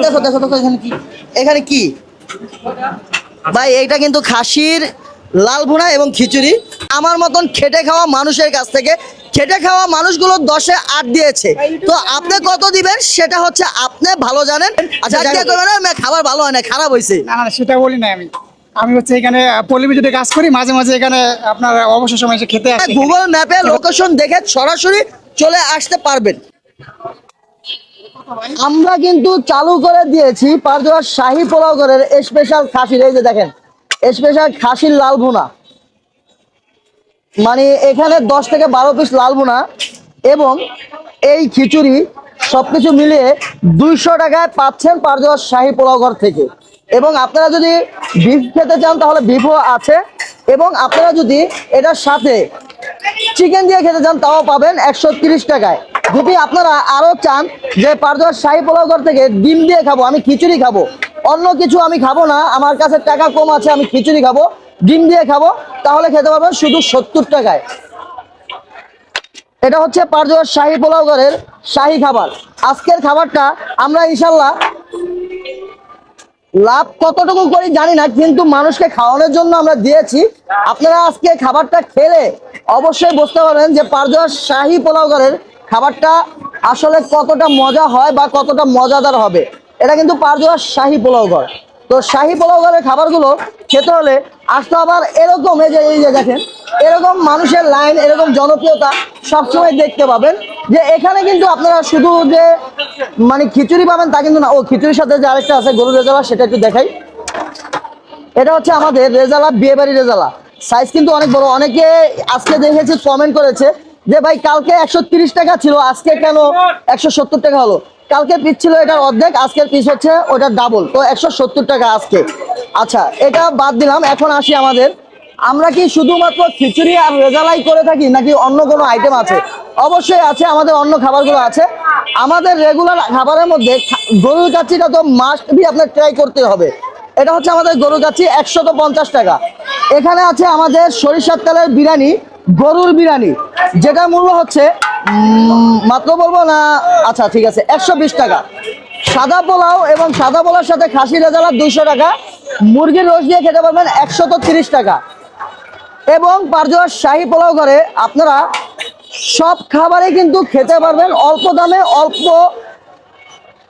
দেখো দেখো দেখো এখানে কি এখানে কি? ভাই এইটা কিন্তু খাসির লাল ভুনা এবং খিচুড়ি। আমার মতন খেটে খাওয়া মানুষের কাছ থেকে খেটে খাওয়া মানুষগুলো দশে আট দিয়েছে। তো আপনি কত দিবেন? সেটা হচ্ছে আপনি ভালো জানেন। আচ্ছা খাবার ভালো হয় না খারাপ হয়েছে না না সেটা বলি না আমি। আমি হচ্ছে এখানে পল্লীবিদ্যুতে কাজ করি মাঝে মাঝে এখানে আপনার অবসর সময় এসে খেতে আসি। গুগল ম্যাপে লোকেশন দেখে সরাসরি চলে আসতে পারবেন। আমরা কিন্তু চালু করে দিয়েছি পারজোয়ার শাহী পোলাও ঘরের স্পেশাল খাসির, এই যে দেখেন স্পেশাল খাসির লাল ভুনা। মানে এখানে দশ থেকে বারো পিস লাল ভুনা এবং এই খিচুড়ি সবকিছু মিলিয়ে দুইশো টাকায় পাচ্ছেন পারজোয়ার শাহি পোলাও ঘর থেকে। এবং আপনারা যদি বিফ খেতে চান তাহলে বিফও আছে। এবং আপনারা যদি এটার সাথে চিকেন দিয়ে খেতে চান তাও পাবেন একশো টাকায়। যদি আপনারা আরও চান যে পারজোয়ার শাহী পোলাও ঘর থেকে ডিম দিয়ে খাব, আমি খিচুড়ি খাব। অন্য কিছু আমি খাব না, আমার কাছে টাকা কম আছে, আমি খিচুড়ি খাব, ডিম দিয়ে খাব, তাহলে খেতে পারবেন শুধু সত্তর টাকায়। এটা হচ্ছে পারজোয়ার শাহী পোলাও ঘরের শাহী খাবার। আজকের খাবারটা আমরা ইনশাল্লাহ লাভ কতটুকু করি জানি না, কিন্তু মানুষকে খাওয়ানোর জন্য আমরা দিয়েছি। আপনারা আজকে খাবারটা খেলে অবশ্যই বুঝতে পারবেন যে পারজোয়ার শাহী পোলাও ঘরের খাবারটা আসলে কতটা মজা হয় বা কতটা মজাদার হবে, এটা কিন্তু পারজোয়ার শাহী পোলাও ঘর। তো শাহী পোলাও ঘরের খাবারগুলো খেতে হলে আসতে আবার এরকম, এই যে এই যে দেখেন, এরকম মানুষের লাইন, এরকম জনপ্রিয়তা সবসময় দেখতে পাবেন যে এখানে কিন্তু আপনারা শুধু যে মানে খিচুড়ি পাবেন তা কিন্তু না। ও, খিচুড়ির সাথে যে আরেকটা আছে গরু রেজালা, সেটা একটু দেখাই। এটা হচ্ছে আমাদের রেজালা বিয়েবাড়ি রেজালা। সাইজ কিন্তু অনেক বড়। অনেকে আজকে দেখেছি কমেন্ট করেছে যে ভাই, কালকে একশো টাকা ছিল, আজকে কেন একশো সত্তর টাকা হলো? কালকে পিস ছিল এটার অর্ধেক, আজকের পিস হচ্ছে ওটার ডাবল তো একশো সত্তর টাকা আজকে। আচ্ছা এটা বাদ দিলাম, এখন আসি আমাদের। আমরা কি শুধুমাত্র খিচুড়ি আর রেজালাই করে থাকি, নাকি অন্য কোনো আইটেম আছে? অবশ্যই আছে, আমাদের অন্য খাবারগুলো আছে। আমাদের রেগুলার খাবারের মধ্যে গরুর কাচ্চিটা তো মাস্ট বি আপনার ট্রাই করতে হবে। এটা হচ্ছে আমাদের গরুর কাচ্চি একশত টাকা। এখানে আছে আমাদের সরিষার তেলের বিরিয়ানি, গরুর বিরিয়ানি। যেটা মূল্য হচ্ছে মাত্র বলব না আচ্ছা ঠিক আছে, একশো বিশ টাকা। সাদা পোলাও এবং সাদা পোলার সাথে খাসি রেজালা দুইশো টাকা। মুরগির রোজ দিয়ে খেতে পারবেন একশত তিরিশ টাকা। এবং পারজোয়ার শাহী পোলাও করে আপনারা সব খাবারে কিন্তু খেতে পারবেন, অল্প দামে, অল্প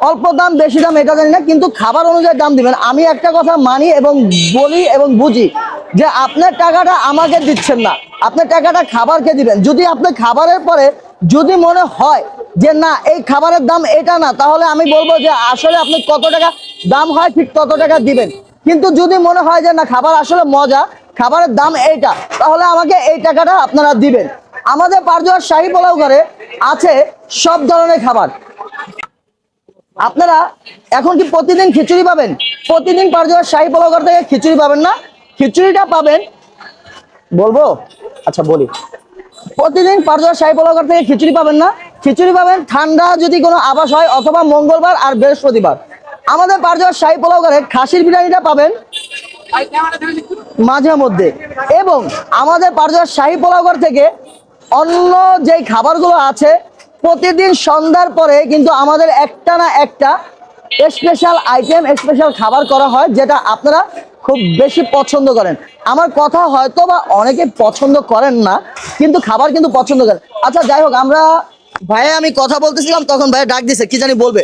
অল্প দাম, বেশি দাম, এটা জানি না, কিন্তু খাবার অনুযায়ী দাম দিবেন। আমি একটা কথা মানি এবং বলি এবং বুঝি যে আপনার টাকাটা আমাকে দিচ্ছেন না। আপনার টাকাটা খাবারকে দিবেন। যদি আপনি খাবারের পরে যদি মনে হয় যে না, এই খাবারের দাম এটা না, তাহলে আমি বলব যে আসলে আপনি কত টাকা দাম হয় ঠিক তত টাকা দিবেন। কিন্তু যদি মনে হয় যে না, খাবার আসলে মজা, খাবারের দাম এইটা, তাহলে আমাকে এই টাকাটা আপনারা দিবেন। আমাদের পারজোয়ার শাহী পোলাও ঘরে আছে সব ধরনের খাবার। আপনারা এখন কি প্রতিদিন খিচুড়ি পাবেন? প্রতিদিন পারজোয়ার শাহী পোলাও থেকে খিচুড়ি পাবেন না? খিচুড়িটা পাবেন, বলব? আচ্ছা বলি। প্রতিদিন পারজোয়ার শাহী পোলাও থেকে খিচুড়ি পাবেন না? খিচুড়ি পাবেন ঠান্ডা যদি কোনো আবাস হয় অথবা মঙ্গলবার আর বৃহস্পতিবার। আমাদের পারজোয়ার শাহী পোলাও ঘরে খাসির বিরিয়ানিটা পাবেন মাঝে মধ্যে। এবং আমাদের পারজোয়ার শাহী পোলাওঘর থেকে অন্য যেই খাবারগুলো আছে প্রতিদিন সন্ধ্যার পরে কিন্তু আমাদের একটা না একটা স্পেশাল আইটেম স্পেশাল খাবার করা হয় যেটা আপনারা খুব বেশি পছন্দ করেন। আমার কথা হয়তো বা অনেকে পছন্দ করেন না কিন্তু খাবার কিন্তু পছন্দ করেন। আচ্ছা যাই হোক আমরা ভাইয়া আমি কথা বলতেছিলাম তখন ভাইয়া ডাক দিছে কি জানি বলবে।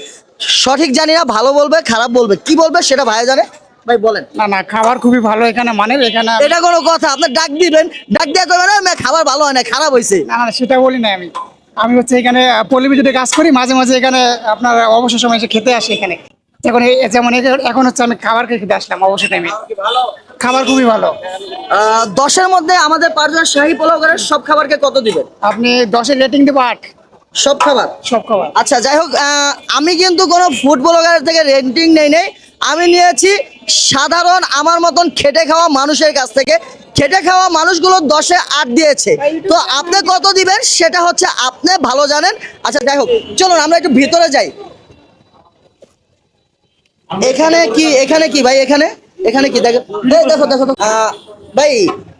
সঠিক জানি না ভালো বলবে খারাপ বলবে কি বলবে সেটা ভাইয়া জানে? ভাই বলেন। না না খাবার খুবই ভালো এখানে মানে এখানে এটা কোনো কথা আপনার ডাক দিবেন ডাক দিয়ে করবেন না খাবার ভালো হয় না খারাপ হয়েছে না না সেটা বলি না আমি। আমি হচ্ছে এখানে পল্লীবিদ্যুতে কাজ করি মাঝে মাঝে এখানে আপনার অবসর সময় এসে খেতে আসি এখানে। এখন যেমন এখন হচ্ছে আমি খাবার খেতে আসলাম অবসর টাইমে খাবার খুবই ভালো। দশের মধ্যে আমাদের পাঁচজন শাহী পোলাও করে সব খাবারকে কত দিবেন? আপনি দশের রেটিং দেবো আট। সব খাবার? সব খাবার। আচ্ছা যাই হোক আমি কিন্তু কোনো ফুড ব্লগার থেকে রেন্টিং নেই নেই। আমি নিয়েছি সাধারণ আমার মতন খেটে খাওয়া মানুষের কাছ থেকে খেটে খাওয়া মানুষগুলো দশে আট দিয়েছে। তো আপনি কত দিবেন? সেটা হচ্ছে আপনি ভালো জানেন। আচ্ছা যাই হোক চলুন আমরা একটু ভিতরে যাই। এখানে কি এখানে কি ভাই এখানে? এখানে কি? দেখো দেখো দেখো। ভাই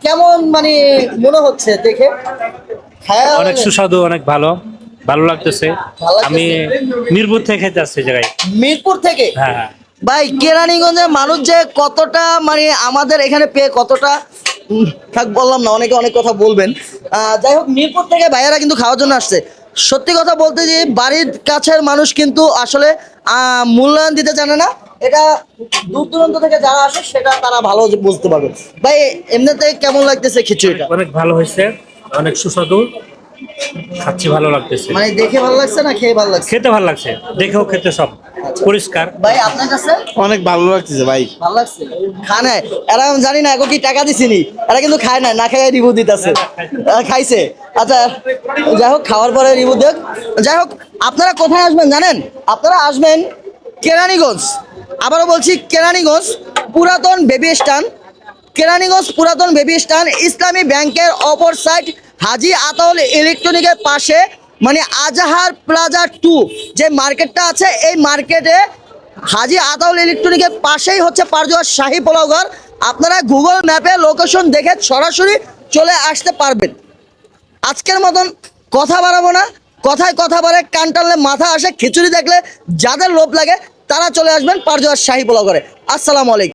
কেমন মানে মনে হচ্ছে দেখে? অনেক সুস্বাদু অনেক ভালো। ভালো লাগতেছে। আমি মিরপুর থেকে খেতে আসছি জায়গায়। মিরপুর থেকে? হ্যাঁ। ভাই কেরানীগঞ্জের মানুষ যে কতটা মানে আমাদের এখানে পেয়ে কতটা থাক, বললাম না, অনেকে অনেক কথা বলবেন। যাই হোক, মিরপুর থেকে ভাইয়ারা কিন্তু খাওয়ার জন্য আসছে। সত্যি কথা বলতে যে, বাড়ির কাছের মানুষ কিন্তু আসলে মূল্যায়ন দিতে জানে না। এটা দূর দূরান্ত থেকে যারা আসে, সেটা তারা ভালো বুঝতে পারবে। ভাই, এমনিতে কেমন লাগতেছে খিচুড়িটা? অনেক ভালো হয়েছে, অনেক সুস্বাদু। খাচ্ছি ভালো লাগতেছে। মানে দেখে ভালো লাগছে না খেয়ে ভালো লাগছে? খেতে ভালো লাগছে। দেখেও খেতে সব পরিষ্কার। ভাই আপনার কাছে? অনেক ভালো লাগতেছে ভাই। ভালো লাগছে? খায় নাই? এরা আমি জানি না এখন কি টাকা দিছিনি? এরা কিন্তু খায় না না খাই রিভিউ দিতেছে। খাইছে। আচ্ছা যাই হোক খাওয়ার পরে রিভিউ দেখ। যাই হোক আপনারা কোথায় আসবেন জানেন? আপনারা আসবেন কেরানীগঞ্জ। আবারও বলছি কেরানীগঞ্জ পুরাতন বেবি স্টান কেরানীগঞ্জ পুরাতন বেবি স্টান ইসলামী ব্যাংকের অপর সাইড হাজি আতাউল ইলেকট্রনিকের পাশে মানে আজাহার প্লাজা টু যে মার্কেটটা আছে, এই মার্কেটে হাজি আতাউল ইলেকট্রনিকের পাশেই হচ্ছে পারজোয়ার শাহী পোলাও ঘর। আপনারা গুগল ম্যাপে লোকেশন দেখে সরাসরি চলে আসতে পারবেন। আজকের মতন কথা বাড়াবো না। কথায় কথা বাড়ে কান টানলে মাথা আসে, খিচুড়ি দেখলে যাদের লোভ লাগে তারা চলে আসবেন পারজোয়ার শাহী পোলাও ঘরে। আসসালামু আলাইকুম।